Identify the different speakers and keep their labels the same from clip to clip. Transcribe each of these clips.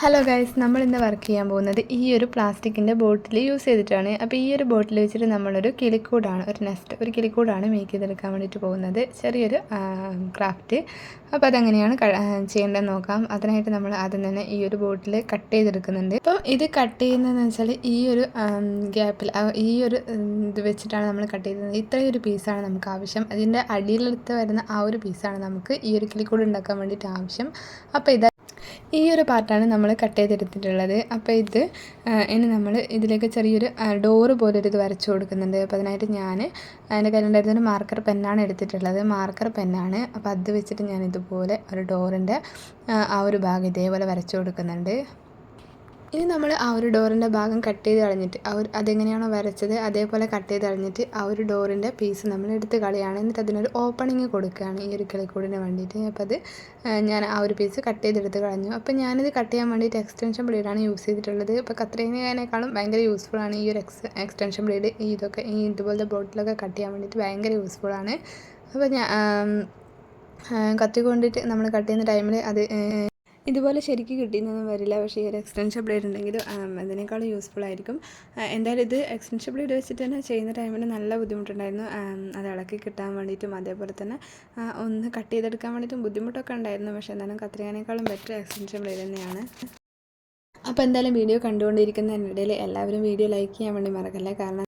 Speaker 1: Hello guys നമ്മൾ ഇന്ന് work ചെയ്യാൻ പോകുന്നത് ഈ ഒരു പ്ലാസ്റ്റിക്കിന്റെ ബോട്ടിൽ യൂസ് ചെയ്തിട്ടാണ്. അപ്പോൾ ഈ ഒരു ബോട്ടിൽ വെച്ചിട്ട് നമ്മളൊരു കിളിക്കൂടാണ് ഒരു നെസ്റ്റ് ഒരു കിളിക്കൂടാണ് മേക്ക് ചെയ്തെടുക്കാൻ വേണ്ടിയിട്ട് പോകുന്നത്. ചെറിയൊരു ക്രാഫ്റ്റ് അപ്പോൾ അതെങ്ങനെയാണ് ചെയ്യേണ്ടതെന്ന് നോക്കാം. അതിനായിട്ട് നമ്മൾ ആദ്യം തന്നെ ഈ ഒരു ബോട്ടിൽ കട്ട് ചെയ്തെടുക്കുന്നുണ്ട്. അപ്പോൾ ഇത് കട്ട് ചെയ്യുന്നതെന്ന് വെച്ചാൽ ഈ ഒരു ഗ്യാപ്പിൽ ഈ ഒരു ഇത് വെച്ചിട്ടാണ് നമ്മൾ കട്ട് ചെയ്യുന്നത് ഇത്രയും ഒരു പീസാണ് നമുക്ക് ആവശ്യം. അതിന്റെ അടിയിലെടുത്ത് വരുന്ന ആ ഒരു പീസാണ് നമുക്ക് ഈ ഒരു കിളിക്കൂട് ഉണ്ടാക്കാൻ വേണ്ടിയിട്ട് ആവശ്യം. അപ്പോൾ ഇത് ഈ ഒരു പാർട്ടാണ് നമ്മൾ കട്ട് ചെയ്തെടുത്തിട്ടുള്ളത്. അപ്പോൾ ഇത് ഇനി നമ്മൾ ഇതിലേക്ക് ചെറിയൊരു ഡോറ് പോലെ ഒരു ഇത് വരച്ചു കൊടുക്കുന്നുണ്ട്. അപ്പോൾ അതിനായിട്ട് ഞാൻ അതിന്റെ കയ്യിലുണ്ടായിരുന്ന ഒരു മാർക്കർ പെന്നാണ് എടുത്തിട്ടുള്ളത്. മാർക്കർ പെന്നാണ്. അപ്പോൾ അത് വെച്ചിട്ട് ഞാൻ ഇതുപോലെ ഒരു ഡോറിന്റെ ആ ഒരു ഭാഗം ഇതേപോലെ വരച്ചു കൊടുക്കുന്നുണ്ട്. ഇനി നമ്മൾ ആ ഒരു ഡോറിന്റെ ഭാഗം കട്ട് ചെയ്ത് കളഞ്ഞിട്ട് ഒരു അതെങ്ങനെയാണോ വരച്ചത് അതേപോലെ കട്ട് ചെയ്ത് കളഞ്ഞിട്ട് ആ ഒരു ഡോറിന്റെ പീസ് നമ്മൾ എടുത്ത് കളയാണ്. എന്നിട്ട് അതിനൊരു ഓപ്പണിങ് കൊടുക്കുകയാണ് ഈ ഒരു കിളിക്കൂടിന് വേണ്ടിയിട്ട്. അപ്പോൾ അത് ഞാൻ ആ ഒരു പീസ് കട്ട് ചെയ്തെടുത്ത് കളഞ്ഞു. അപ്പോൾ ഞാനിത് കട്ട് ചെയ്യാൻ വേണ്ടിയിട്ട് എക്സ്റ്റൻഷൻ ബ്ലേഡാണ് യൂസ് ചെയ്തിട്ടുള്ളത്. അപ്പോൾ കത്രീനേക്കാളും ഭയങ്കര യൂസ്ഫുൾ ആണ് ഈ ഒരു എക്സ് എക്സ്റ്റൻഷൻ ബ്ലേഡ് ഈ ഇതൊക്കെ ഈ ഇതുപോലത്തെ ബോട്ടിലൊക്കെ കട്ട് ചെയ്യാൻ വേണ്ടിയിട്ട് ഭയങ്കര യൂസ്ഫുൾ ആണ്. അപ്പോൾ ഞാൻ കത്തിക്കൊണ്ടിട്ട് കത്തി കൊണ്ടിട്ട് നമ്മൾ കട്ട് ചെയ്യുന്ന ടൈമിൽ അത് ഇതുപോലെ ശരിക്ക് കിട്ടിയെന്നൊന്നും വരില്ല. പക്ഷേ ഈ ഒരു എക്സ്റ്റൻഷൻ ബ്ലേഡ് ഉണ്ടെങ്കിൽ അതിനേക്കാളും യൂസ്ഫുൾ ആയിരിക്കും. എന്തായാലും ഇത് എക്സ്റ്റൻഷൻ ബ്ലേഡ് വെച്ചിട്ട് തന്നെ ചെയ്യുന്ന ടൈമിൽ നല്ല ബുദ്ധിമുട്ടുണ്ടായിരുന്നു. അത് ഇളക്കി കിട്ടാൻ വേണ്ടിയിട്ടും അതേപോലെ തന്നെ ഒന്ന് കട്ട് ചെയ്തെടുക്കാൻ വേണ്ടിയിട്ടും ബുദ്ധിമുട്ടൊക്കെ ഉണ്ടായിരുന്നു. പക്ഷേ എന്നാലും കത്രികാനേക്കാളും ബെറ്റർ എക്സ്റ്റൻഷൻ ബ്ലേഡ് തന്നെയാണ്. അപ്പോൾ എന്തായാലും വീഡിയോ കണ്ടുകൊണ്ടിരിക്കുന്നതിനിടയിൽ എല്ലാവരും വീഡിയോ ലൈക്ക് ചെയ്യാൻ വേണ്ടി മറക്കല്ലേ? കാരണം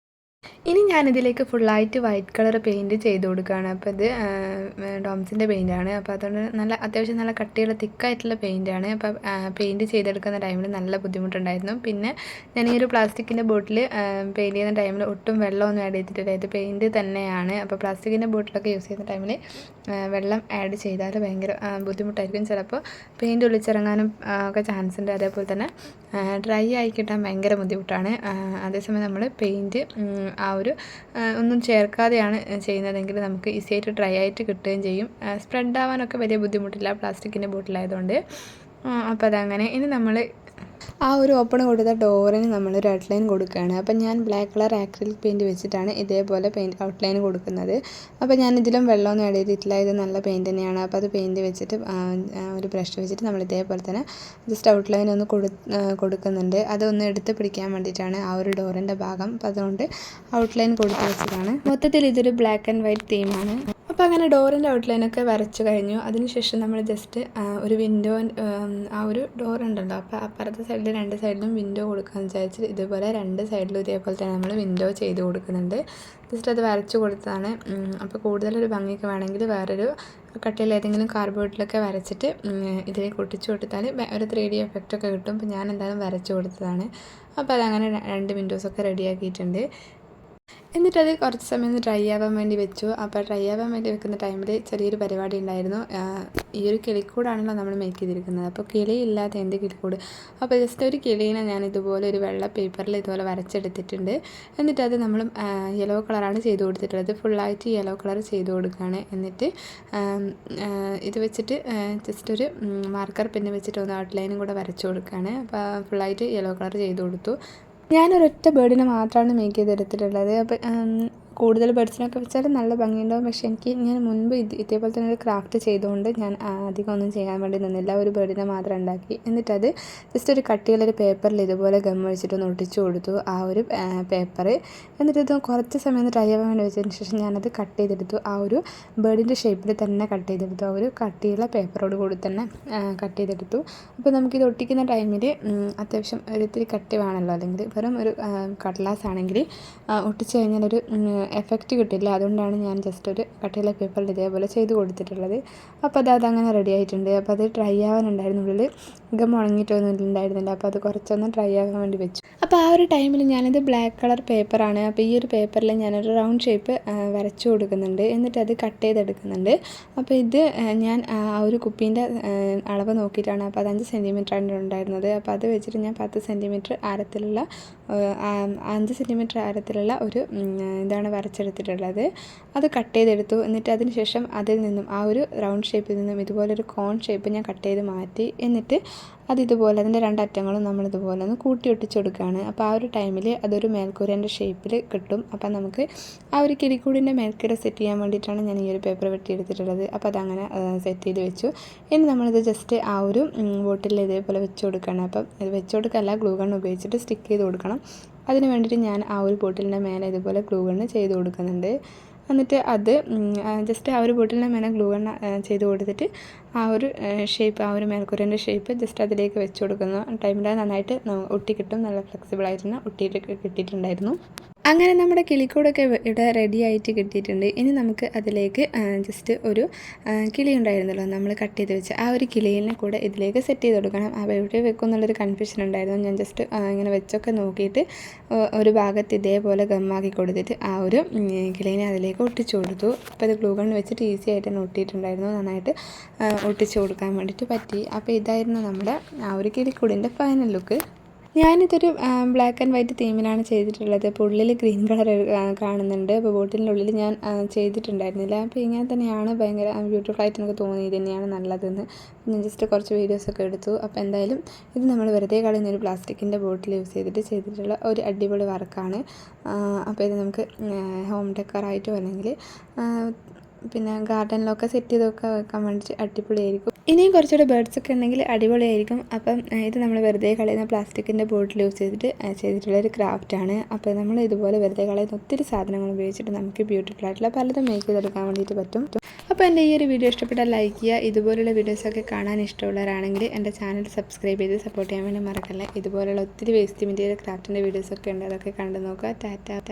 Speaker 1: ഞാനിതിലേക്ക് ഫുള്ളായിട്ട് വൈറ്റ് കളർ പെയിന്റ് ചെയ്ത് കൊടുക്കുകയാണ്. അപ്പോൾ ഇത് ഡോംസിന്റെ പെയിന്റാണ് അപ്പോൾ അതുകൊണ്ട് നല്ല അത്യാവശ്യം നല്ല കട്ടിയുള്ള തിക്കായിട്ടുള്ള പെയിന്റാണ് അപ്പോൾ പെയിന്റ് ചെയ്തെടുക്കുന്ന ടൈമിൽ നല്ല ബുദ്ധിമുട്ടുണ്ടായിരുന്നു. പിന്നെ ഞാൻ ഈ ഒരു പ്ലാസ്റ്റിക്കിന്റെ ബോട്ടിൽ പെയിന്റ് ചെയ്യുന്ന ടൈമിൽ ഒട്ടും വെള്ളമൊന്നും ആഡ് ഇത് പെയിന്റ് തന്നെയാണ്. അപ്പോൾ പ്ലാസ്റ്റിക്കിന്റെ ബോട്ടിലൊക്കെ യൂസ് ചെയ്യുന്ന ടൈമിൽ വെള്ളം ആഡ് ചെയ്താൽ ഭയങ്കര ബുദ്ധിമുട്ടായിരിക്കും ചിലപ്പോൾ പെയിന്റ് ഒളിച്ചിറങ്ങാനും ഒക്കെ ചാൻസ് ഉണ്ട്. അതേപോലെ തന്നെ ഡ്രൈ ആയി കിട്ടാൻ ഭയങ്കര ബുദ്ധിമുട്ടാണ്. അതേസമയം നമ്മൾ പെയിന്റ് ആ ഒരു ഒന്നും ചേർക്കാതെയാണ് ചെയ്യുന്നതെങ്കിൽ നമുക്ക് ഈസി ആയിട്ട് ഡ്രൈ ആയിട്ട് കിട്ടുകയും ചെയ്യും. സ്പ്രെഡ് ആവാനൊക്കെ വലിയ ബുദ്ധിമുട്ടില്ല പ്ലാസ്റ്റിക്കിന്റെ ബോട്ടിലായതുകൊണ്ട്. അപ്പോൾ അതങ്ങനെ ഇനി നമ്മൾ ആ ഒരു ഓപ്പൺ കൊടുത്ത ഡോറിന് നമ്മൾ ഒരു ഔട്ട്ലൈൻ കൊടുക്കുകയാണ്. അപ്പം ഞാൻ ബ്ലാക്ക് കളർ ആക്രിലിക് പെയിന്റ് വെച്ചിട്ടാണ് ഇതേപോലെ പെയിന്റ് ഔട്ട്ലൈൻ കൊടുക്കുന്നത്. അപ്പോൾ ഞാൻ ഇതിലും വെള്ളമൊന്നും ആഡ് ചെയ്തിട്ടില്ല. ഇത് നല്ല പെയിന്റ് തന്നെയാണ്. അപ്പോൾ അത് പെയിന്റ് വെച്ചിട്ട് ഒരു ബ്രഷ് വെച്ചിട്ട് നമ്മൾ ഇതേപോലെ തന്നെ ജസ്റ്റ് ഔട്ട്ലൈൻ ഒന്ന് കൊടു കൊടുക്കുന്നുണ്ട്. അതൊന്ന് എടുത്ത് പിടിക്കാൻ വേണ്ടിയിട്ടാണ് ആ ഒരു ഡോറിന്റെ ഭാഗം. അപ്പോൾ അതുകൊണ്ട് ഔട്ട്ലൈൻ കൊടുത്ത് വെച്ചതാണ്. മൊത്തത്തിൽ ഇതൊരു ബ്ലാക്ക് ആൻഡ് വൈറ്റ് തീമാണ് അപ്പോൾ അങ്ങനെ ഡോറിന്റെ ഔട്ട്ലൈനൊക്കെ വരച്ചു കഴിഞ്ഞു. അതിനുശേഷം നമ്മൾ ജസ്റ്റ് ഒരു വിൻഡോ ആ ഒരു ഡോർ ഉണ്ടല്ലോ. അപ്പോൾ അപ്പുറത്തെ സൈഡിൽ രണ്ട് സൈഡിലും വിൻഡോ കൊടുക്കാമെന്ന് വിചാരിച്ചിട്ട് ഇതുപോലെ രണ്ട് സൈഡിലും ഇതേപോലെ തന്നെ നമ്മൾ വിൻഡോ ചെയ്ത് കൊടുക്കുന്നുണ്ട്. ജസ്റ്റ് അത് വരച്ചു കൊടുത്തതാണ്. അപ്പോൾ കൂടുതലൊരു ഭംഗിയൊക്കെ വേണമെങ്കിൽ വേറൊരു കട്ടിയിൽ ഏതെങ്കിലും കാർഡ്ബോർഡിലൊക്കെ വരച്ചിട്ട് ഇതിലേക്ക് ഒട്ടിച്ചു കൊടുത്താൽ ഒരു ത്രീ ഡി എഫക്റ്റൊക്കെ കിട്ടും. അപ്പോൾ ഞാൻ എന്തായാലും വരച്ചു കൊടുത്തതാണ്. അപ്പോൾ അതങ്ങനെ രണ്ട് വിൻഡോസൊക്കെ റെഡിയാക്കിയിട്ടുണ്ട് എന്നിട്ടത് കുറച്ച് സമയം ഒന്ന് ഡ്രൈ ആവാൻ വേണ്ടി വെച്ചു. അപ്പോൾ ഡ്രൈ ആവാൻ വേണ്ടി വെക്കുന്ന ടൈമിൽ ചെറിയൊരു പരിപാടി ഉണ്ടായിരുന്നു. ഈ ഒരു കിളിക്കൂടാണല്ലോ നമ്മൾ മേക്ക് ചെയ്തിരിക്കുന്നത്. അപ്പോൾ കിളിയില്ലാത്ത എന്ത് കിളിക്കൂട്? അപ്പോൾ ജസ്റ്റ് ഒരു കിളീനെ ഞാൻ ഇതുപോലെ ഒരു വെള്ള പേപ്പറിൽ ഇതുപോലെ വരച്ചെടുത്തിട്ടുണ്ട്. എന്നിട്ടത് നമ്മൾ യെല്ലോ കളറാണ് ചെയ്ത് കൊടുത്തിട്ടുള്ളത്. ഫുള്ളായിട്ട് യെല്ലോ കളർ ചെയ്ത് കൊടുക്കുകയാണ്. എന്നിട്ട് ഇത് വെച്ചിട്ട് ജസ്റ്റ് ഒരു മാർക്കർ പെന്ന് വെച്ചിട്ട് ഒന്ന് ഔട്ട്ലൈനും കൂടെ വരച്ചു കൊടുക്കുകയാണ്. അപ്പോൾ ഫുള്ളായിട്ട് യെല്ലോ കളർ ചെയ്ത് കൊടുത്തു. ഞാനൊരൊറ്റ ബേർഡിനെ മാത്രമാണ് മേക്ക് ചെയ്തെടുത്തിട്ടുള്ളത്. അപ്പോൾ കൂടുതൽ ബേർഡ്സിനൊക്കെ വെച്ചാൽ നല്ല ഭംഗിയുണ്ടാവും. പക്ഷെ എനിക്ക് ഞാൻ മുൻപ് ഇത് ഇതേപോലെ തന്നെ ഒരു ക്രാഫ്റ്റ് ചെയ്തുകൊണ്ട് ഞാൻ അധികം ഒന്നും ചെയ്യാൻ വേണ്ടി നിന്നില്ല. ഒരു ബേർഡിനെ മാത്രം ഉണ്ടാക്കി. എന്നിട്ടത് ജസ്റ്റ് ഒരു കട്ടിയുള്ളൊരു പേപ്പറിൽ ഇതുപോലെ ഗം വെച്ചിട്ടൊന്ന് ഒട്ടിച്ചു കൊടുത്തു. ആ ഒരു പേപ്പർ എന്നിട്ട് ഇത് കുറച്ച് സമയം ഒന്ന് ഡ്രൈ ആവാൻ വേണ്ടി വെച്ചതിന് ശേഷം ഞാനത് കട്ട് ചെയ്തെടുത്തു. ആ ഒരു ബേർഡിന്റെ ഷേപ്പിൽ തന്നെ കട്ട് ചെയ്തെടുത്തു. ആ ഒരു കട്ടിയുള്ള പേപ്പറോട് കൂടി തന്നെ കട്ട് ചെയ്തെടുത്തു. അപ്പോൾ നമുക്കിത് ഒട്ടിക്കുന്ന ടൈമിൽ അത്യാവശ്യം ഒരു ഇത്തിരി കട്ടി വേണമല്ലോ. അല്ലെങ്കിൽ വെറും ഒരു കടലാസ് ആണെങ്കിൽ ഒട്ടിച്ച് കഴിഞ്ഞാൽ ഒരു എഫക്റ്റ് കിട്ടില്ല. അതുകൊണ്ടാണ് ഞാൻ ജസ്റ്റ് ഒരു കട്ടിയുള്ള പേപ്പറിൽ ഇതേപോലെ ചെയ്ത് കൊടുത്തിട്ടുള്ളത്. അപ്പോൾ അത് അതങ്ങനെ റെഡി ആയിട്ടുണ്ട്. അപ്പോൾ അത് ഡ്രൈ ആവാനുണ്ടായിരുന്നു ഉള്ളിൽ ഗം ഉണങ്ങിയിട്ടൊന്നും ഉണ്ടായിരുന്നില്ല അപ്പോൾ അത് കുറച്ചൊന്ന് ഡ്രൈ ആകാൻ വേണ്ടി വെച്ചു. അപ്പോൾ ആ ഒരു ടൈമിൽ ഞാനിത് ബ്ലാക്ക് കളർ പേപ്പറാണ് അപ്പോൾ ഈ ഒരു പേപ്പറിൽ ഞാനൊരു റൗണ്ട് ഷേപ്പ് വരച്ചു കൊടുക്കുന്നുണ്ട്. എന്നിട്ട് അത് കട്ട് ചെയ്തെടുക്കുന്നുണ്ട്. അപ്പോൾ ഇത് ഞാൻ ആ ഒരു കുപ്പീന്റെ അളവ് നോക്കിയിട്ടാണ് അപ്പോൾ അത് അഞ്ച് സെന്റിമീറ്റർ ആണ് ഉണ്ടായിരുന്നത്. അപ്പോൾ അത് വെച്ചിട്ട് ഞാൻ പത്ത് സെന്റിമീറ്റർ ആരത്തിലുള്ള അഞ്ച് സെന്റിമീറ്റർ ആരത്തിലുള്ള ഒരു എന്താണ് വരച്ചെടുത്തിട്ടുള്ളത്. അത് കട്ട് ചെയ്തെടുത്തു. എന്നിട്ട് അതിന് ശേഷം അതിൽ നിന്നും ആ ഒരു റൗണ്ട് ഷേപ്പിൽ നിന്നും ഇതുപോലൊരു കോൺ ഷേപ്പ് ഞാൻ കട്ട് ചെയ്ത് മാറ്റി. എന്നിട്ട് അത് ഇതുപോലെ അതിന്റെ രണ്ടറ്റങ്ങളും നമ്മൾ ഇതുപോലെ ഒന്ന് കൂട്ടി ഒട്ടിച്ച് കൊടുക്കുകയാണ്. അപ്പോൾ ആ ഒരു ടൈമിൽ അതൊരു മേൽക്കൂരേന്റെ ഷേപ്പിൽ കിട്ടും. അപ്പോൾ നമുക്ക് ആ ഒരു കിരിക്കൂടിന്റെ മേൽക്കൂര സെറ്റ് ചെയ്യാൻ വേണ്ടിയിട്ടാണ് ഞാൻ ഈ ഒരു പേപ്പർ വെട്ടി എടുത്തിട്ടുള്ളത്. അപ്പോൾ അതങ്ങനെ സെറ്റ് ചെയ്ത് വെച്ചു. ഇനി നമ്മളിത് ജസ്റ്റ് ആ ഒരു ബോട്ടിൽ ഇതേപോലെ വെച്ച് കൊടുക്കുകയാണ്. അപ്പം ഇത് വെച്ച് കൊടുക്കല്ല ഗ്ലൂ ഗൺ ഉപയോഗിച്ചിട്ട് സ്റ്റിക്ക് ചെയ്ത് കൊടുക്കണം. അതിന് വേണ്ടിയിട്ട് ഞാൻ ആ ഒരു ബോട്ടിലിന്റെ മേലെ ഇതുപോലെ ഗ്ലൂ ഗണ്ണ് ചെയ്ത് കൊടുക്കുന്നുണ്ട്. എന്നിട്ട് അത് ജസ്റ്റ് ആ ഒരു ബോട്ടിലിന്റെ മേലെ ഗ്ലൂ ഗൺ ചെയ്ത് കൊടുത്തിട്ട് ആ ഒരു ഷേപ്പ് ആ ഒരു മേൽക്കൂരേന്റെ ഷേപ്പ് ജസ്റ്റ് അതിലേക്ക് വെച്ച് കൊടുക്കുന്ന. ടൈമിൽ നന്നായിട്ട് ഒട്ടി കിട്ടും. നല്ല ഫ്ലെക്സിബിൾ തന്നെ ഒട്ടിയിട്ട് കിട്ടിയിട്ടുണ്ടായിരുന്നു. അങ്ങനെ നമ്മുടെ കിളിക്കൂടൊക്കെ ഇവിടെ റെഡി ആയിട്ട് കിട്ടിയിട്ടുണ്ട്. ഇനി നമുക്ക് അതിലേക്ക് ജസ്റ്റ് ഒരു കിളി ഉണ്ടായിരുന്നല്ലോ. നമ്മൾ കട്ട് ചെയ്ത് വെച്ച് ആ ഒരു കിളിയിനെ കൂടെ ഇതിലേക്ക് സെറ്റ് ചെയ്ത് കൊടുക്കണം. അവ എവിടെ വെക്കും എന്നുള്ളൊരു കൺഫ്യൂഷൻ ഉണ്ടായിരുന്നു. ഞാൻ ജസ്റ്റ് ഇങ്ങനെ വെച്ചൊക്കെ നോക്കിയിട്ട് ഒരു ഭാഗത്ത് ഇതേപോലെ ഗമ്മാക്കി കൊടുത്തിട്ട് ആ ഒരു കിളീനെ അതിലേക്ക് ഒട്ടിച്ചു കൊടുത്തു. അപ്പോൾ അത് ഗ്ലൂ ഗൺ വെച്ചിട്ട് ഈസി ആയിട്ട് തന്നെ ഒട്ടിയിട്ടുണ്ടായിരുന്നു. നന്നായിട്ട് ഒട്ടിച്ചു കൊടുക്കാൻ വേണ്ടിയിട്ട് പറ്റി. അപ്പോൾ ഇതായിരുന്നു നമ്മുടെ ആ ഒരു കിളിക്കൂടിന്റെ ഫൈനൽ ലുക്ക് ഞാനിതൊരു ബ്ലാക്ക് ആൻഡ് വൈറ്റ് തീമിനാണ് ചെയ്തിട്ടുള്ളത്. അപ്പോൾ ഉള്ളിൽ ഗ്രീൻ കളർ കാണുന്നുണ്ട്. അപ്പോൾ ബോട്ടിലിന്റെ ഉള്ളിൽ ഞാൻ ചെയ്തിട്ടുണ്ടായിരുന്നില്ല. അപ്പോൾ ഇങ്ങനെ തന്നെയാണ് ഭയങ്കര ബ്യൂട്ടിഫുൾ ആയിട്ട് എനിക്ക് തോന്നി ഇത് തന്നെയാണ് നല്ലതെന്ന്. ഞാൻ ജസ്റ്റ് കുറച്ച് വീഡിയോസ് ഒക്കെ എടുത്തു. അപ്പോൾ എന്തായാലും ഇത് നമ്മൾ വെറുതെ കളയുന്ന ഒരു പ്ലാസ്റ്റിക്കിന്റെ ബോട്ടിൽ യൂസ് ചെയ്തിട്ട് ചെയ്തിട്ടുള്ള ഒരു അടിപൊളി വർക്കാണ് അപ്പോൾ ഇത് നമുക്ക് ഹോം ഡെക്കറായിട്ടോ അല്ലെങ്കിൽ പിന്നെ ഗാർഡനിലൊക്കെ സെറ്റ് ചെയ്തൊക്കെ വെക്കാൻ വേണ്ടിയിട്ട് അടിപൊളിയായിരിക്കും. ഇനിയും കുറച്ചുകൂടെ ബേർഡ്സ് ഒക്കെ ഉണ്ടെങ്കിൽ അടിപൊളിയായിരിക്കും. അപ്പം ഇത് നമ്മൾ വെറുതെ കളയുന്ന പ്ലാസ്റ്റിക്കിന്റെ ബോട്ടിൽ യൂസ് ചെയ്തിട്ട് ചെയ്തിട്ടുള്ള ഒരു ക്രാഫ്റ്റാണ് അപ്പോൾ നമ്മൾ ഇതുപോലെ വെറുതെ കളയുന്ന ഒത്തിരി സാധനങ്ങൾ ഉപയോഗിച്ചിട്ട് നമുക്ക് ബ്യൂട്ടിഫുൾ ആയിട്ടുള്ള പലതും മേക്ക് ചെയ്തെടുക്കാൻ വേണ്ടിയിട്ട് പറ്റും. അപ്പോൾ എന്റെ ഈ ഒരു വീഡിയോ ഇഷ്ടപ്പെട്ടാൽ ലൈക്ക് ചെയ്യുക. ഇതുപോലുള്ള വീഡിയോസൊക്കെ കാണാൻ ഇഷ്ടമുള്ളവരാണെങ്കിൽ എന്റെ ചാനൽ സബ്സ്ക്രൈബ് ചെയ്ത് സപ്പോർട്ട് ചെയ്യാൻ വേണ്ടി മറക്കല്ല. ഇതുപോലുള്ള ഒത്തിരി വേസ്റ്റ് മെറ്റീരിയൽ ക്രാഫ്റ്റിന്റെ വീഡിയോസൊക്കെ ഉണ്ട്. അതൊക്കെ കണ്ടു നോക്കുക. ടാറ്റ.